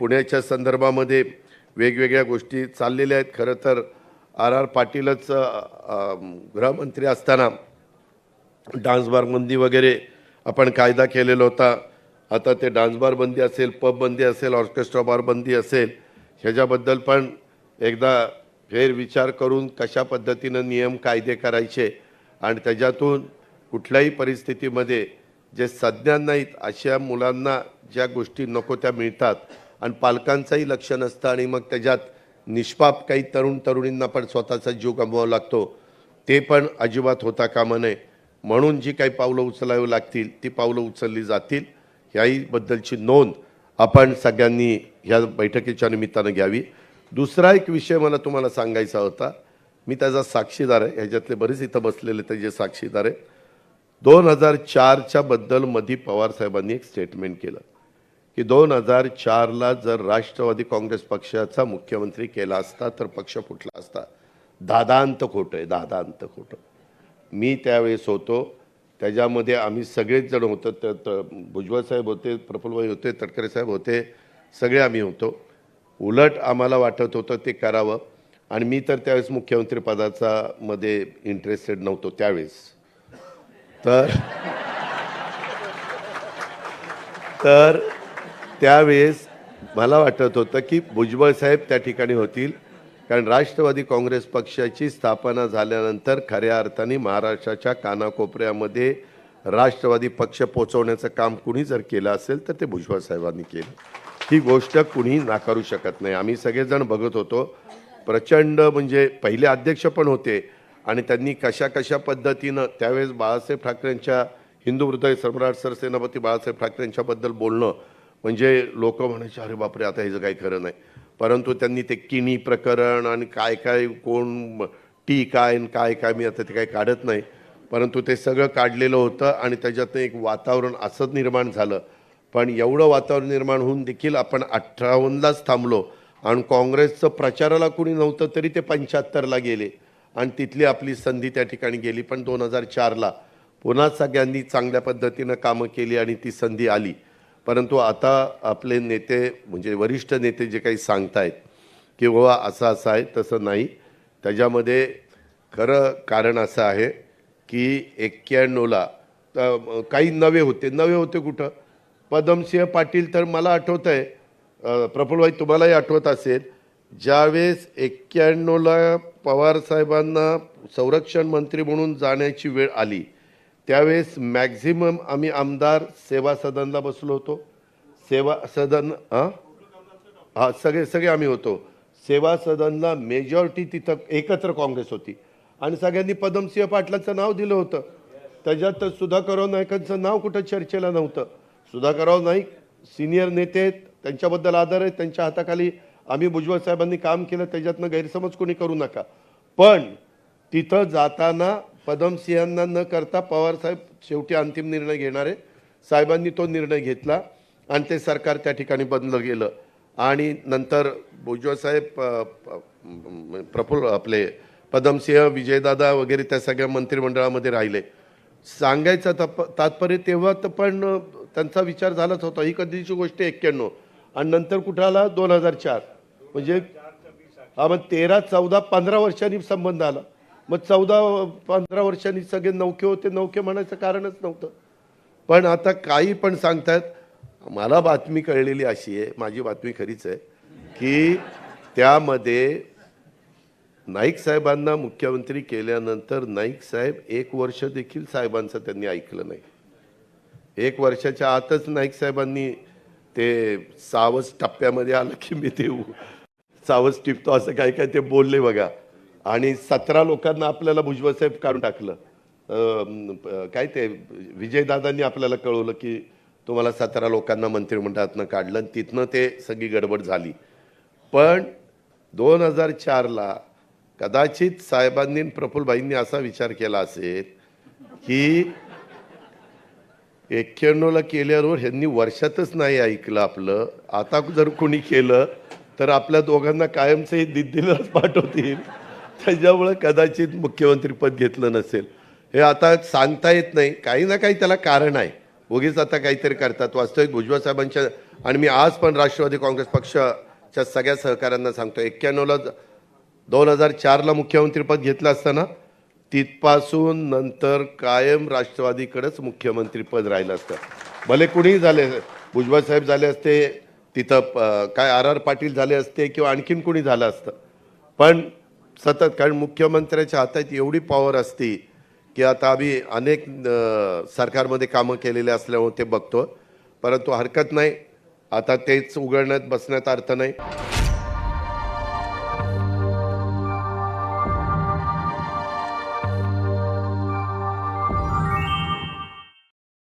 पुण्याच्या संदर्भामध्ये वेगवेगळ्या गोष्टी चाललेल्या आहेत. खरं तर आर आर पाटीलच गृहमंत्री असताना डान्सबार बंदी वगैरे आपण कायदा केलेला होता. आता ते डान्सबार बंदी असेल पब बंदी असेल ऑर्केस्ट्रा बार बंदी असेल ह्याच्याबद्दल पण एकदा फेरविचार करून कशा पद्धतीनं नियम कायदे करायचे आणि त्याच्यातून कुठल्याही परिस्थितीमध्ये जे सज्ञान नाहीत अशा मुलांना ज्या गोष्टी नको त्या मिळतात आणि पालकांचंही लक्ष नसतं आणि मग त्याच्यात निष्पाप काही तरुण तरुणींना पण स्वतःचा जीव गमवावा लागतो. ते पण अजिबात होता कामा नये. म्हणून जी काही पावलं उचलावी लागतील ती पावलं उचलली जातील. याहीबद्दलची नोंद आपण सगळ्यांनी ह्या बैठकीच्या निमित्तानं घ्यावी. दुसरा एक विषय मला तुम्हाला सांगायचा होता. मी त्याचा साक्षीदार आहे. ह्याच्यातले बरेच इथं बसलेले त्याचे साक्षीदार आहे. दोन हजार चारच्या बद्दल मधी पवार साहेबांनी एक स्टेटमेंट केलं. की दोन हजार चारला जर राष्ट्रवादी काँग्रेस पक्षाचा मुख्यमंत्री केला असता तर पक्ष फुटला असता. दादांत खोटं आहे दादांत खोटं. मी त्यावेळेस होतो. त्याच्यामध्ये आम्ही सगळेच जण होतो. तर त- भुजबळ साहेब होते प्रफुल्लभाई होते तटकरे साहेब होते सगळे आम्ही होतो. उलट आम्हाला वाटत होतं ते करावं. आणि मी तर त्यावेळेस मुख्यमंत्री पदाचा मध्ये इंटरेस्टेड नव्हतो त्यावेळेस. तर तर त्यावेळेस मला वाटत होतं की भुजबळ साहेब त्या ठिकाणी होतील. कारण राष्ट्रवादी काँग्रेस पक्षाची स्थापना झाल्यानंतर खऱ्या अर्थाने महाराष्ट्राच्या कानाकोपऱ्यामध्ये राष्ट्रवादी पक्ष पोचवण्याचं काम कुणी जर केलं असेल तर ते भुजबळ साहेबांनी केलं. ही गोष्ट कुणी नाकारू शकत नाही. आम्ही सगळेजण बघत होतो. प्रचंड म्हणजे पहिले अध्यक्ष पण होते आणि त्यांनी कशा कशा पद्धतीनं त्यावेळेस बाळासाहेब ठाकरेंच्या हिंदू हृदय सम्राट सरसेनापती बाळासाहेब ठाकरेंच्याबद्दल बोलणं म्हणजे लोक म्हणायचे अरे बापरे आता ह्याचं काही खरं नाही. परंतु त्यांनी ते किणी प्रकरण आणि काय काय कोण टी काय आणि काय काय मी आता ते काही काढत नाही. परंतु ते सगळं काढलेलं होतं आणि त्याच्यातनं एक वातावरण असंच निर्माण झालं. पण एवढं वातावरण निर्माण होऊन देखील आपण अठ्ठावन्नलाच थांबलो. आणि काँग्रेसचं प्रचाराला कुणी नव्हतं तरी ते पंच्याहत्तरला गेले. आणि तिथली आपली संधी त्या ठिकाणी गेली. पण दोन हजार चारला पुन्हा सगळ्यांनी चांगल्या पद्धतीनं कामं केली आणि ती संधी आली. परंतु आता आपले नेते म्हणजे वरिष्ठ नेते जे काही सांगतायत की बाबा असं असं आहे तसं नाही. त्याच्यामध्ये खरं कारण असं आहे की एक्क्याण्णवला काही नवे होते. नवे होते कुठं? पदमसिंह पाटील तर मला आठवत आहे. प्रफुल्लभाई तुम्हालाही आठवत असेल ज्यावेळेस एक्क्याण्णवला पवार साहेबांना संरक्षण मंत्री म्हणून जाण्याची वेळ आली त्यावेळेस मॅक्झिमम आम्ही आमदार सेवा सदनला बसलो होतो. सेवा सदन हां सगळे सगळे आम्ही होतो. सेवा सदनला मेजॉरिटी तिथं एकत्र काँग्रेस होती. आणि सगळ्यांनी पदमसिंह पाटलाचं नाव दिलं होतं. त्याच्यात सुधाकरराव नायकांचं नाव कुठं चर्चेला नव्हतं. सुधाकरराव नाईक सिनियर नेते आहेत त्यांच्याबद्दल आदर आहे त्यांच्या हाताखाली आम्ही भुजबळ साहेबांनी काम केलं त्याच्यातनं गैरसमज कोणी करू नका. पण तिथं जाताना पदमसिंहांना न करता पवारसाहेब शेवटी अंतिम निर्णय घेणारे साहेबांनी तो निर्णय घेतला आणि ते सरकार त्या ठिकाणी बदललं गेलं. आणि नंतर भुजवळसाहेब प- प्रफुल्ल आपले पदमसिंह विजयदादा वगैरे त्या सगळ्या मंत्रिमंडळामध्ये राहिले. सांगायचं तप तात्पर्य तेव्हा तर पण त्यांचा विचार झालाच होता. ही कधीची गोष्ट एक्क्याण्णव. आणि नंतर कुठं आला? दोन हजार चार. म्हणजे हा मग तेरा चौदा पंधरा वर्षांनी संबंध आला. मग चौदा पंधरा वर्षांनी सगळे नौके होते नौके म्हणायचं कारणच नव्हतं. पण आता काही पण सांगतात मला बातमी कळलेली अशी आहे माझी बातमी खरीच आहे की त्यामध्ये नाईक साहेबांना मुख्यमंत्री केल्यानंतर नाईक साहेब एक वर्ष देखील साहेबांचं त्यांनी ऐकलं नाही. एक वर्षाच्या आतच नाईक साहेबांनी ते सावज टप्प्यामध्ये आलं की मी ते सावस सावज टिपतो असं काय काय ते बोलले बघा. आणि सतरा लोकांना आपल्याला भुजबळ साहेब काढून टाकलं. अं, काय ते विजयदादांनी आपल्याला कळवलं की तुम्हाला सतरा लोकांना मंत्रिमंडळातनं काढलं आणि तिथनं ते सगळी गडबड झाली. पण दोन हजार चारला कदाचित साहेबांनी प्रफुल्लभाईंनी असा विचार केला असेल की एक्क्याण्णवला केल्यावर ह्यांनी वर्षातच नाही ऐकलं आपलं. आता जर कोणी केलं तर आपल्या दोघांना कायमचं हे दिल्लीलाच पाठवतील. त्याच्यामुळं कदाचित मुख्यमंत्रीपद घेतलं नसेल. हे आता सांगता येत नाही. काही ना काही त्याला कारण आहे. उगीच आता काहीतरी करतात. वास्तविक भुजबळ साहेबांच्या आणि मी आज पण राष्ट्रवादी काँग्रेस पक्षाच्या सगळ्या सहकाऱ्यांना सांगतो एक्क्याण्णवला दोन हजार चारला मुख्यमंत्रीपद घेतलं असताना तिथपासून नंतर कायम राष्ट्रवादीकडेच मुख्यमंत्रीपद राहिलं असतं. भले कुणीही झाले भुजबळ साहेब झाले असते तिथं प- काय आर आर पाटील झाले असते किंवा आणखीन कुणी झालं असतं. पण सतत कारण मुख्यमंत्र्याच्या हातात एवढी पॉवर असती की आता आम्ही अनेक सरकारमध्ये कामं केलेले असल्यामुळे ते बघतो. परंतु हरकत नाही. आता तेच उघडण्यात बसण्यात अर्थ नाही.